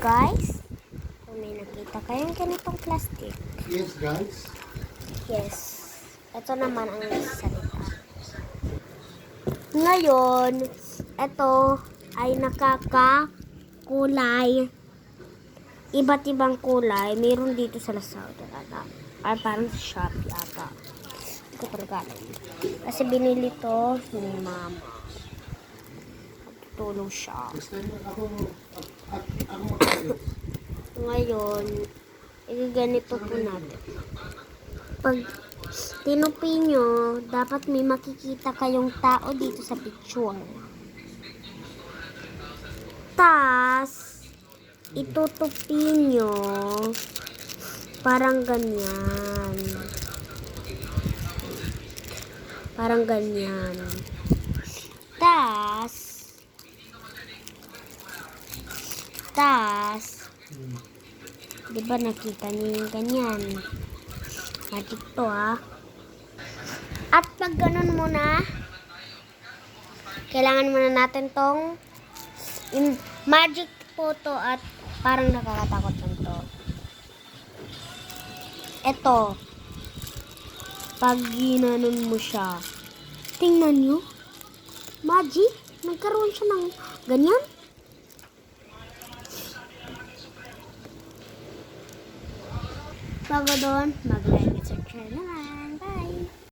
guys, kung may nakita kayong ganitong plastic, Yes, guys. yes, ito naman ang salita. Ngayon, ito ay nakakakulay. Iba't ibang kulay. Meron dito sa Lazada ata. Ay, parang sa Shopee ata. Hindi ko talaga alam. Kasi binili to ni mama. Tutulong siya. Ngayon, igaganito po natin. Pag tinupi nyo, dapat may makikita kayong tao dito sa picture. Tas, itutupi nyo parang ganyan. Parang ganyan. Tas, tas, Di ba nakita niyo yung ganyan? Magic to ha. At pag ganun muna, kailangan muna natin tong magic po to at parang nakakatakot lang to. Ito. Pag ginanon mo siya, tingnan nyo. Magic? Nagkaroon siya ng ganyan? Bago doon, mag-like at subscribe naman.